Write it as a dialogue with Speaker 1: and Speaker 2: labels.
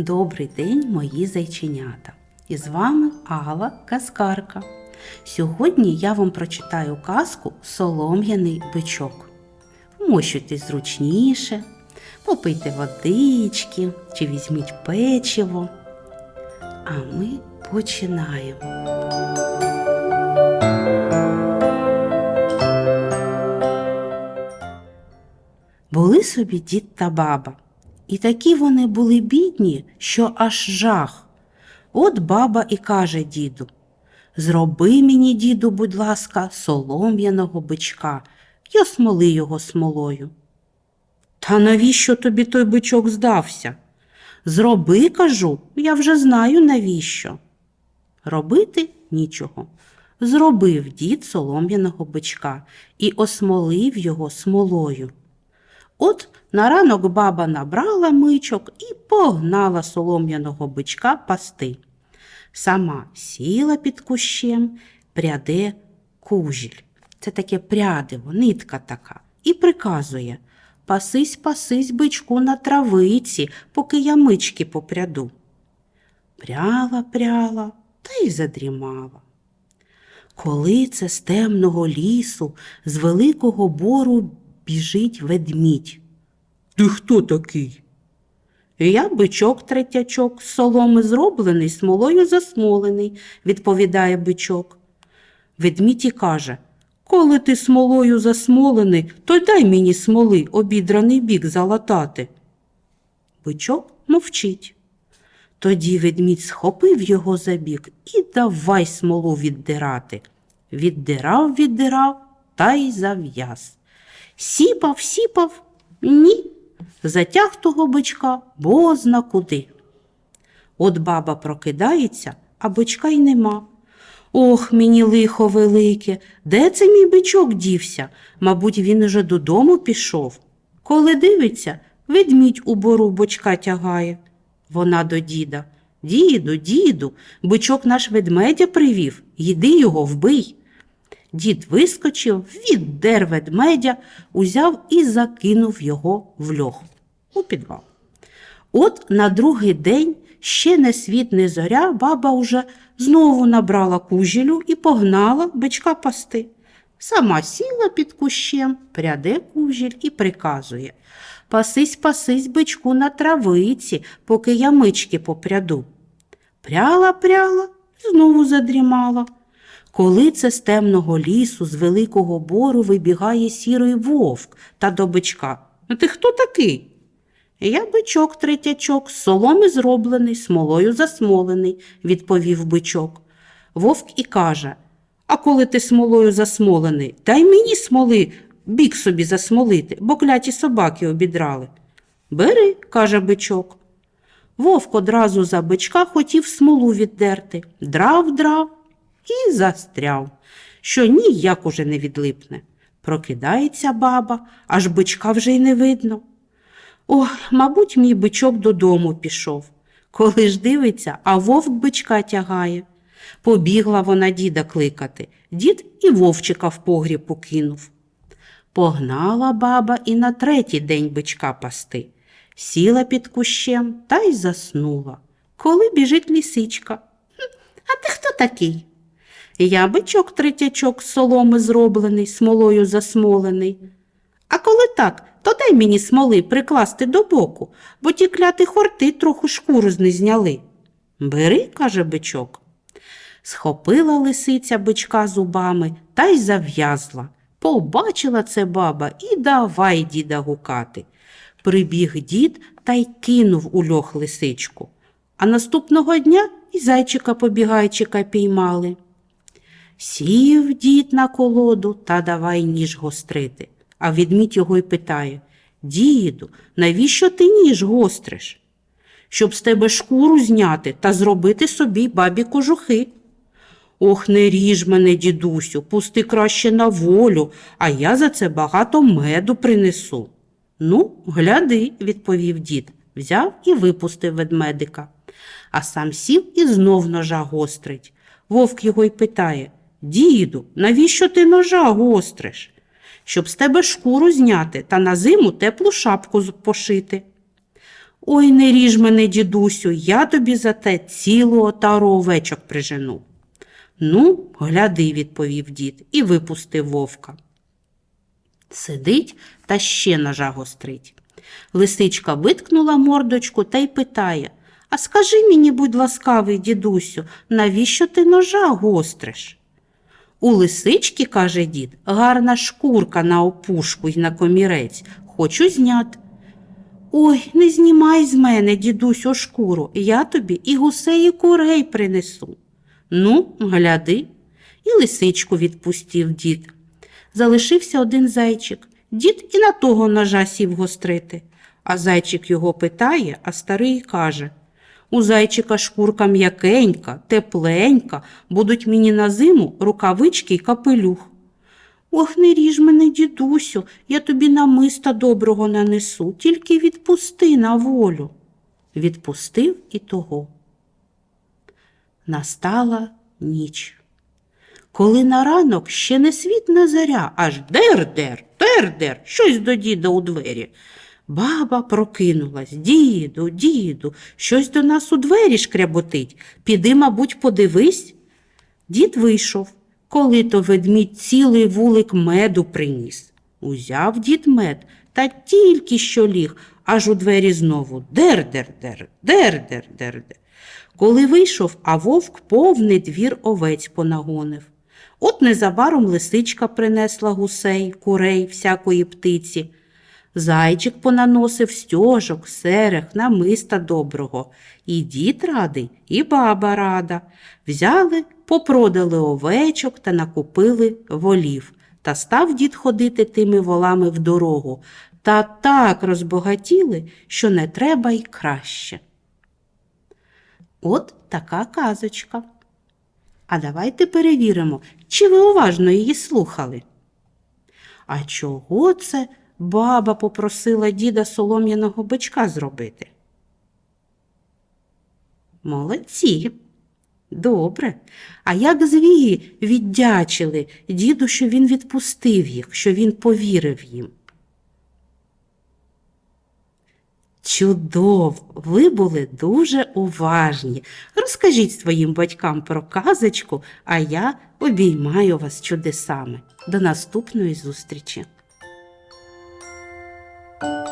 Speaker 1: Добрий день, мої зайченята! І з вами Алла Казкарка. Сьогодні я вам прочитаю казку Солом'яний бичок. Вмощуйтесь зручніше, попийте водички чи візьміть печиво. А ми починаємо. Були собі дід та баба, і такі вони були бідні, що аж жах. От баба і каже діду Зроби мені, діду, будь ласка, солом'яного бичка, я смоли його смолою. Та навіщо тобі той бичок здався? Зроби, кажу, я вже знаю навіщо. Робити нічого. Зробив дід солом'яного бичка і осмолив його смолою. От на ранок баба набрала мичок і погнала солом'яного бичка пасти. Сама сіла під кущем, пряде кужіль. Це таке прядиво, нитка така, і приказує Пасись, пасись, бичку на травиці, поки я мички попряду. Пряла, пряла та й задрімала. Коли це з темного лісу, з великого бору біжить ведмідь. Ти хто такий? Я бичок третячок, з соломи зроблений, смолою засмолений, відповідає бичок. Ведмідь і каже Коли ти смолою засмолений, то й дай мені смоли обідраний бік залатати. Бичок мовчить. Тоді ведмідь схопив його за бік і давай смолу віддирати. Віддирав, віддирав та й зав'яз. Сіпав, сіпав, ні. Затяг того бичка бозна куди. От баба прокидається, а бичка й нема. Ох, мені лихо велике, де це мій бичок дівся? Мабуть, він уже додому пішов. Коли дивиться, ведмідь у бору бочка тягає. Вона до діда. Діду, діду, бичок наш ведмедя привів, їди його, вбий. Дід вискочив, віддер ведмедя, узяв і закинув його в льох у підвал. От на другий день, ще не світ, не зоря, баба уже знову набрала кужелю і погнала бичка пасти. Сама сіла під кущем, пряде кужіль і приказує Пасись, пасись, бичку на травиці, поки я мички попряду. Пряла, пряла, знову задрімала. Коли це з темного лісу, з великого бору вибігає сірий вовк та до бичка. Ну ти хто такий? Я бичок третячок, з соломи зроблений, смолою засмолений, відповів бичок. Вовк і каже А коли ти смолою засмолений, дай мені смоли бік собі засмолити, бо кляті собаки обідрали. Бери, каже бичок. Вовк одразу за бичка хотів смолу віддерти, драв, драв і застряв, що ніяк уже не відлипне. Прокидається баба, аж бичка вже й не видно. Ох, мабуть, мій бичок додому пішов. Коли ж дивиться, а вовк бичка тягає. Побігла вона діда кликати. Дід і вовчика в погріб покинув. Погнала баба і на третій день бичка пасти. Сіла під кущем та й заснула. Коли біжить лісичка. А ти хто такий? Я бичок третячок з соломи зроблений, смолою засмолений. А коли так, то дай мені смоли прикласти до боку, бо ті кляті хорти трохи шкуру з не зняли. Бери, каже бичок. Схопила лисиця бичка зубами та й зав'язла. Побачила це баба і давай діда гукати. Прибіг дід та й кинув у льох лисичку. А наступного дня і зайчика побігайчика піймали. Сів дід на колоду та давай ніж гострити. А відмідь його й питає Діду, навіщо ти ніж гостриш? Щоб з тебе шкуру зняти та зробити собі бабі кожухи. Ох, не ріж мене, дідусю, пусти краще на волю, а я за це багато меду принесу. Ну, гляди, відповів дід, взяв і випустив ведмедика. А сам сів і знов ножа гострить. Вовк його й питає Діду, навіщо ти ножа гостриш? Щоб з тебе шкуру зняти та на зиму теплу шапку пошити. Ой, не ріж мене, дідусю, я тобі за те цілу отару овечок прижену. Ну, гляди, відповів дід і випустив вовка. Сидить та ще ножа гострить. Лисичка виткнула мордочку та й питає А скажи мені, будь ласкавий, дідусю, навіщо ти ножа гостриш? У лисички, каже дід, гарна шкурка на опушку й на комірець. Хочу зняти. Ой, не знімай з мене, дідусю, шкуру, я тобі і гусей, і курей принесу. Ну, гляди. І лисичку відпустив дід. Залишився один зайчик. Дід і на того ножа сів гострити. А зайчик його питає, а старий каже У зайчика шкурка м'якенька, тепленька, будуть мені на зиму рукавички й капелюх. Ох, не ріж мене, дідусю, я тобі намиста доброго нанесу, тільки відпусти на волю. Відпустив і того. Настала ніч. Коли на ранок ще не світна заря, аж дер-дер, дер-дер, щось до діда у двері. Баба прокинулась. Діду, діду, щось до нас у двері шкряботить. Піди, мабуть, подивись. Дід вийшов, коли то ведмідь цілий вулик меду приніс. Узяв дід мед та тільки що ліг, аж у двері знову дер-дер-дер, дер-дер-дер-дер. Коли вийшов, а вовк повний двір овець понагонив. От незабаром лисичка принесла гусей, курей, всякої птиці. Зайчик понаносив стьожок, серег, намиста доброго. І дід радий, і баба рада. Взяли, попродали овечок та накупили волів. Та став дід ходити тими волами в дорогу. Та так розбагатіли, що не треба й краще. От така казочка. А давайте перевіримо, чи ви уважно її слухали. А чого це баба попросила діда солом'яного бичка зробити? Молодці. Добре. А як звії віддячили діду, що він відпустив їх, що він повірив їм? Чудово, ви були дуже уважні. Розкажіть своїм батькам про казочку, а я обіймаю вас чудесами. До наступної зустрічі! Thank you.